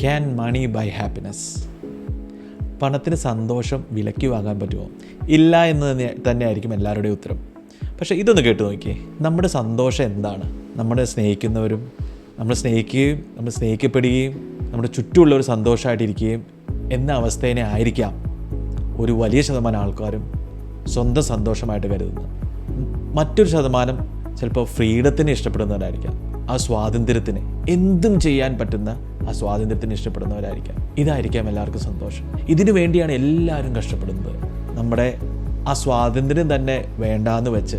Can money by happiness പണത്തിന് സന്തോഷം വിലയ്ക്ക് വാങ്ങാൻ പറ്റുമോ? ഇല്ല എന്ന് തന്നെ തന്നെയായിരിക്കും എല്ലാവരുടെയും ഉത്തരം. പക്ഷേ ഇതൊന്ന് കേട്ട് നോക്കിയേ. നമ്മുടെ സന്തോഷം എന്താണ്? നമ്മളെ സ്നേഹിക്കുന്നവരും നമ്മൾ സ്നേഹിക്കുകയും നമ്മൾ സ്നേഹിക്കപ്പെടുകയും നമ്മുടെ ചുറ്റുമുള്ളവർ സന്തോഷമായിട്ടിരിക്കുകയും എന്ന അവസ്ഥേനെ ആയിരിക്കാം ഒരു വലിയ ശതമാനം ആൾക്കാരും സ്വന്തം സന്തോഷമായിട്ട് കരുതുന്നത്. മറ്റൊരു ശതമാനം ചിലപ്പോൾ ഫ്രീഡത്തിനെ ഇഷ്ടപ്പെടുന്നവരായിരിക്കാം. ആ സ്വാതന്ത്ര്യത്തിന് എന്തും ചെയ്യാൻ പറ്റുന്ന ആ സ്വാതന്ത്ര്യത്തിന് ഇഷ്ടപ്പെടുന്നവരായിരിക്കാം. ഇതായിരിക്കാം എല്ലാവർക്കും സന്തോഷം. ഇതിനു വേണ്ടിയാണ് എല്ലാവരും കഷ്ടപ്പെടുന്നത്. നമ്മുടെ ആ സ്വാതന്ത്ര്യം തന്നെ വേണ്ടാന്ന് വെച്ച്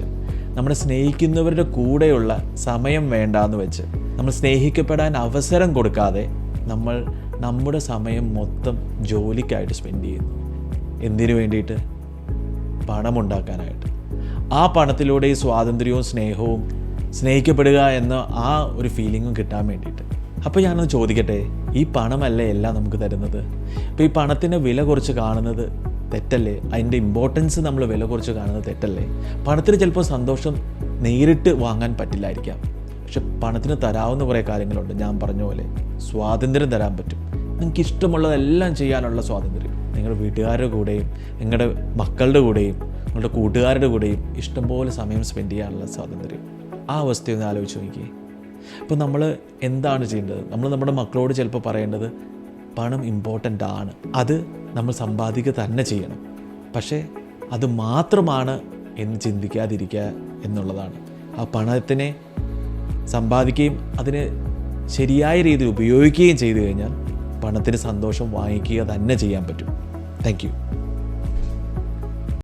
നമ്മളെ സ്നേഹിക്കുന്നവരുടെ കൂടെയുള്ള സമയം വേണ്ടാന്ന് വെച്ച് നമ്മൾ സ്നേഹിക്കപ്പെടാൻ അവസരം കൊടുക്കാതെ നമ്മൾ നമ്മുടെ സമയം മൊത്തം ജോലിക്കായിട്ട് സ്പെൻഡ് ചെയ്യുന്നു. എന്തിനു വേണ്ടിയിട്ട്? പണമുണ്ടാക്കാനായിട്ട്. ആ പണത്തിലൂടെ ഈ സ്വാതന്ത്ര്യവും സ്നേഹവും സ്നേഹിക്കപ്പെടുക എന്ന ആ ഒരു ഫീലിങ്ങും കിട്ടാൻ വേണ്ടിയിട്ട്. അപ്പോൾ ഞാനൊന്ന് ചോദിക്കട്ടെ ഈ പണമല്ലേ എല്ലാം നമുക്ക് തരുന്നത്? അപ്പോൾ ഈ പണത്തിന്റെ വില കുറച്ച് കാണുന്നത് തെറ്റല്ലേ? അതിന്റെ ഇമ്പോർട്ടൻസ് നമ്മൾ വില കുറച്ച് കാണുന്നത് തെറ്റല്ലേ? പണത്തിന് ചിലപ്പോൾ സന്തോഷം നേരിട്ട് വാങ്ങാൻ പറ്റില്ലായിരിക്കാം. പക്ഷെ പണത്തിന് തരാവുന്ന കുറേ കാര്യങ്ങളുണ്ട്. ഞാൻ പറഞ്ഞ പോലെ സ്വാതന്ത്ര്യം തരാൻ പറ്റും. നിങ്ങൾക്ക് ഇഷ്ടമുള്ളതെല്ലാം ചെയ്യാനുള്ള സ്വാതന്ത്ര്യം. നിങ്ങളുടെ വീട്ടുകാരുടെ കൂടെയും നിങ്ങളുടെ മക്കളുടെ കൂടെയും നിങ്ങളുടെ കൂട്ടുകാരുടെ കൂടെയും ഇഷ്ടംപോലെ സമയം സ്പെൻഡ് ചെയ്യാനുള്ള സ്വാതന്ത്ര്യം. ആ അവസ്ഥയൊന്ന് ആലോചിച്ച് നോക്കിയേ. അപ്പോൾ നമ്മൾ എന്താണ് ചെയ്യേണ്ടത്? നമ്മൾ നമ്മുടെ മക്കളോട് ചിലപ്പോൾ പറയേണ്ടത് പണം ഇമ്പോർട്ടന്റ് ആണ്. അത് നമ്മൾ സമ്പാദിക്കുക തന്നെ ചെയ്യണം. പക്ഷേ അത് മാത്രമാണ് എന്ന് ചിന്തിക്കാതിരിക്കുക എന്നുള്ളതാണ്. ആ പണത്തിനെ സമ്പാദിക്കുകയും അതിനെ ശരിയായ രീതിയിൽ ഉപയോഗിക്കുകയും ചെയ്തു കഴിഞ്ഞാൽ പണത്തിന് സന്തോഷം വാങ്ങിക്കുക തന്നെ ചെയ്യാൻ പറ്റും. താങ്ക്